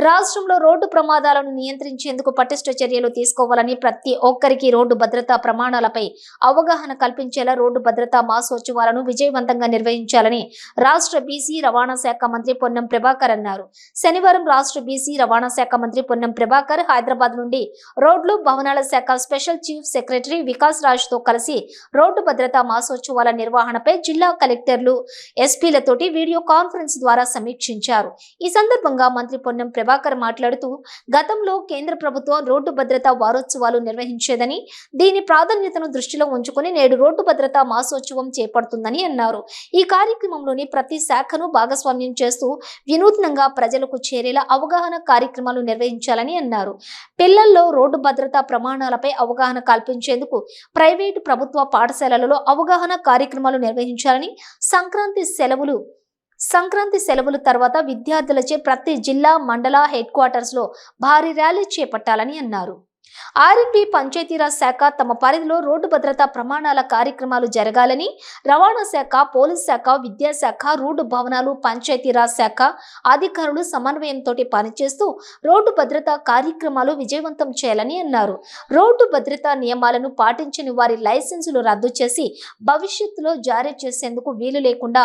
రాష్ట్రంలో రోడ్డు ప్రమాదాలను నియంత్రించేందుకు పటిష్ట చర్యలు తీసుకోవాలని ప్రతి ఒక్కరికి రోడ్డు భద్రతా ప్రమాణాలపై అవగాహన కల్పించేలా రోడ్డు భద్రతా మాసోత్సవాలను విజయవంతంగా నిర్వహించాలని రాష్ట్ర బీసీ రవాణా శాఖ మంత్రి పొన్నం ప్రభాకర్ అన్నారు. శనివారం రాష్ట్ర బీసీ రవాణా శాఖ మంత్రి పొన్నం ప్రభాకర్ హైదరాబాద్ నుండి రోడ్లు భవనాల శాఖ స్పెషల్ చీఫ్ సెక్రటరీ వికాస్ రాజ్తో కలిసి రోడ్డు భద్రతా మాసోత్సవాల నిర్వహణపై జిల్లా కలెక్టర్లు ఎస్పీలతోటి వీడియో కాన్ఫరెన్స్ ద్వారా సమీక్షించారు. ఈ సందర్భంగా మంత్రి పొన్నం ప్రభాకర్ మాట్లాడుతూ గతంలో కేంద్ర ప్రభుత్వం రోడ్డు భద్రతా వారోత్సవాలు నిర్వహించేదని దీని ప్రాధాన్యతను దృష్టిలో ఉంచుకుని నేడు రోడ్డు భద్రతా మాసోత్సవం చేపడుతుందని అన్నారు. ఈ కార్యక్రమంలోని ప్రతి శాఖను భాగస్వామ్యం చేస్తూ వినూత్నంగా ప్రజలకు చేరేలా అవగాహన కార్యక్రమాలు నిర్వహించాలని అన్నారు. పిల్లల్లో రోడ్డు భద్రతా ప్రమాణాలపై అవగాహన కల్పించేందుకు ప్రైవేటు ప్రభుత్వ పాఠశాలలలో అవగాహన కార్యక్రమాలు నిర్వహించాలని సంక్రాంతి సెలవులు సంక్రాంతి సెలవుల తర్వాత విద్యార్థులచే ప్రతి జిల్లా మండల హెడ్ క్వార్టర్స్లో భారీ ర్యాలీ చేపట్టాలని అన్నారు. ఆర్ఎంపీ పంచాయతీరాజ్ శాఖ తమ పరిధిలో రోడ్డు భద్రతా ప్రమాణాల కార్యక్రమాలు జరగాలని రవాణా శాఖ పోలీస్ శాఖ విద్యాశాఖ రోడ్డు భవనాలు పంచాయతీరాజ్ శాఖ అధికారులు సమన్వయంతో పనిచేస్తూ రోడ్డు భద్రతా కార్యక్రమాలు విజయవంతం చేయాలని అన్నారు. రోడ్డు భద్రతా నియమాలను పాటించని వారి లైసెన్సులు రద్దు చేసి భవిష్యత్తులో జారీ చేసేందుకు వీలు లేకుండా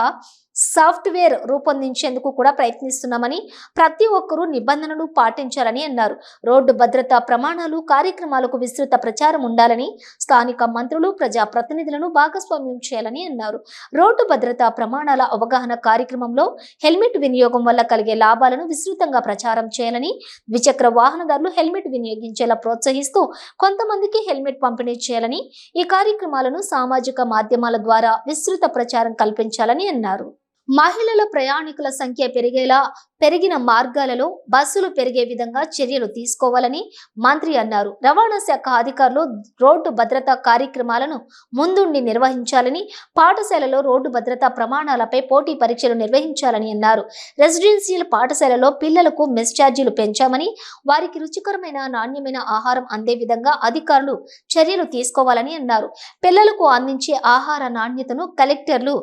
సాఫ్ట్వేర్ రూపొందించేందుకు కూడా ప్రయత్నిస్తున్నామని ప్రతి ఒక్కరూ నిబంధనలు పాటించాలని అన్నారు. రోడ్డు భద్రతా ప్రమాణాలు కార్యక్రమాలకు విస్తృత ప్రచారం ఉండాలని స్థానిక మంత్రులు ప్రజా ప్రతినిధులను భాగస్వామ్యం చేయాలని అన్నారు. రోడ్డు భద్రతా ప్రమాణాల అవగాహన కార్యక్రమంలో హెల్మెట్ వినియోగం వల్ల కలిగే లాభాలను విస్తృతంగా ప్రచారం చేయాలని ద్విచక్ర వాహనదారులు హెల్మెట్ వినియోగించేలా ప్రోత్సహిస్తూ కొంతమందికి హెల్మెట్ పంపిణీ చేయాలని ఈ కార్యక్రమాలను సామాజిక మాధ్యమాల ద్వారా విస్తృత ప్రచారం కల్పించాలని అన్నారు. మహిళల ప్రయాణికుల సంఖ్య పెరిగేలా పెరిగిన మార్గాలలో బస్సులు పెరిగే విధంగా చర్యలు తీసుకోవాలని మంత్రి అన్నారు. రవాణా శాఖ అధికారులు రోడ్డు భద్రతా కార్యక్రమాలను ముందుండి నిర్వహించాలని పాఠశాలలో రోడ్డు భద్రతా ప్రమాణాలపై పోటీ పరీక్షలు నిర్వహించాలని అన్నారు. రెసిడెన్షియల్ పాఠశాలలో పిల్లలకు మెస్ ఛార్జీలు పెంచామని వారికి రుచికరమైన నాణ్యమైన ఆహారం అందే విధంగా అధికారులు చర్యలు తీసుకోవాలని అన్నారు. పిల్లలకు అందించే ఆహార నాణ్యతను కలెక్టర్లు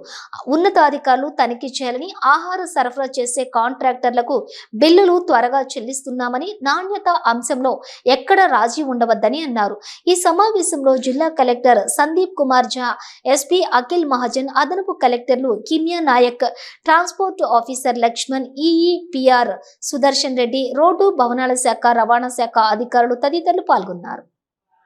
ఉన్నతాధికారులు తనిఖీ చేయాలని ఆహార సరఫరా చేసే కాంట్రాక్టర్లకు బిల్లులు త్వరగా చెల్లిస్తున్నామని నాణ్యత అంశంలో ఎక్కడ రాజీ ఉండవద్దని అన్నారు. ఈ సమావేశంలో జిల్లా కలెక్టర్ సందీప్ కుమార్ ఝా ఎస్పీ అఖిల్ మహాజన్ అదనపు కలెక్టర్లు Kimya Nayak transport officer Laxman EEPR Sudarshan Reddy road భవనాల శాఖ రవాణా శాఖ అధికారులు తదితరులు పాల్గొన్నారు.